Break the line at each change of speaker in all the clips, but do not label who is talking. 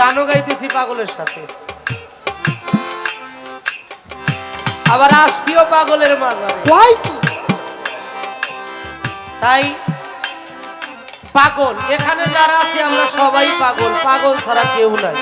গানও গাইতেছি পাগলের সাথে। আবার আসছিও পাগলের মাঝারে। তাই পাগল এখানে যারা আছে আমরা সবাই পাগল পাগল ছাড়া কেউ নাই।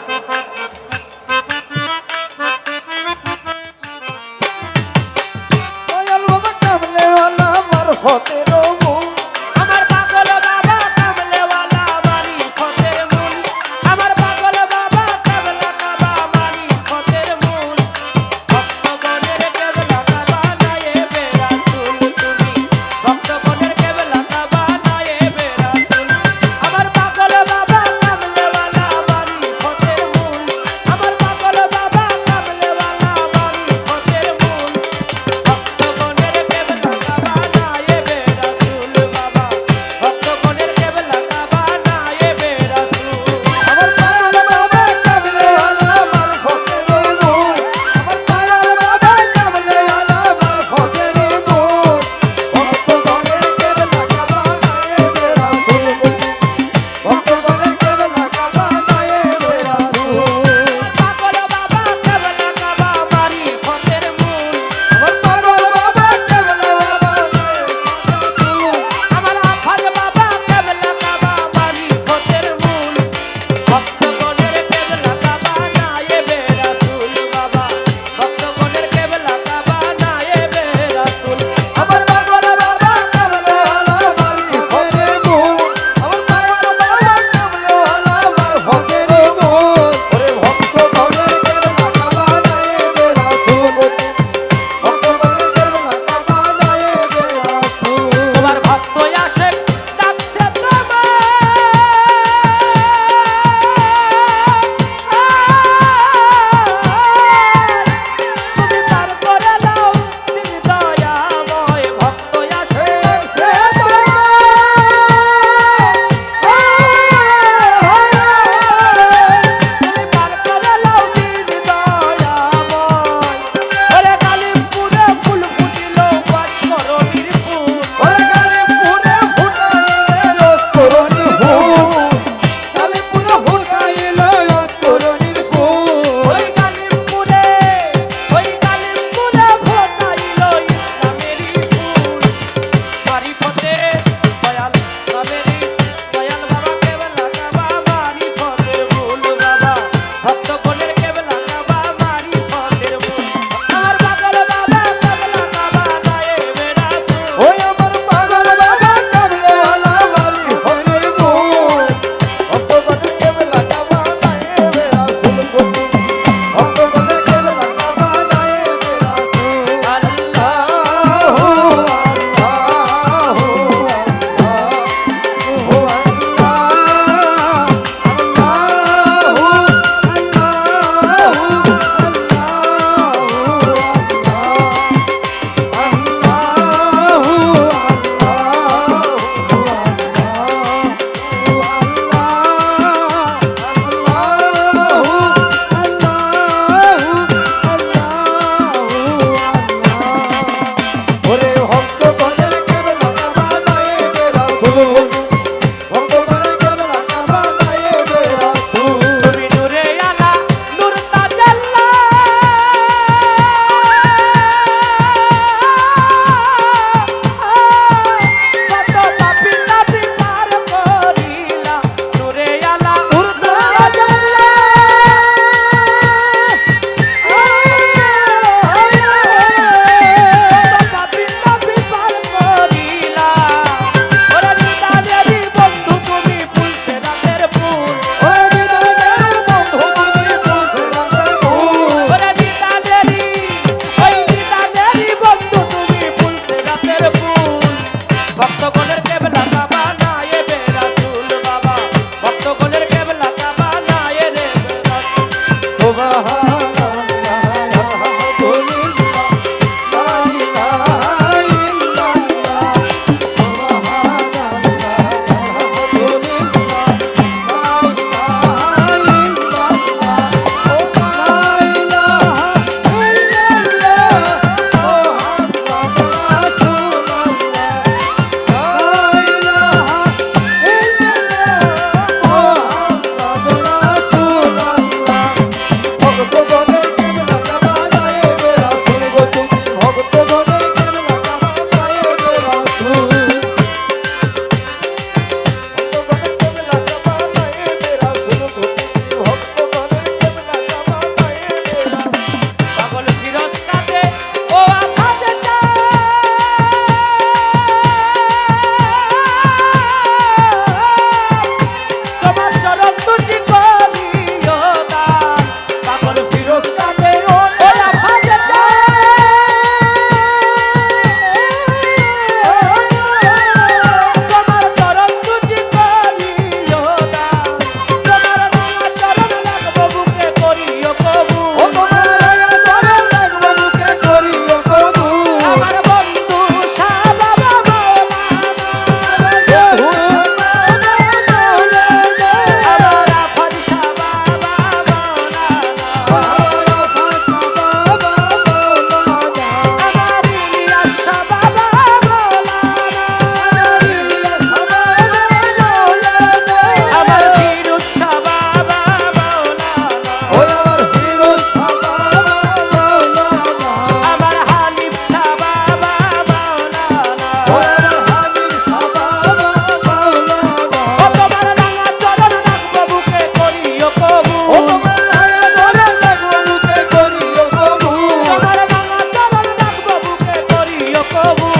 povo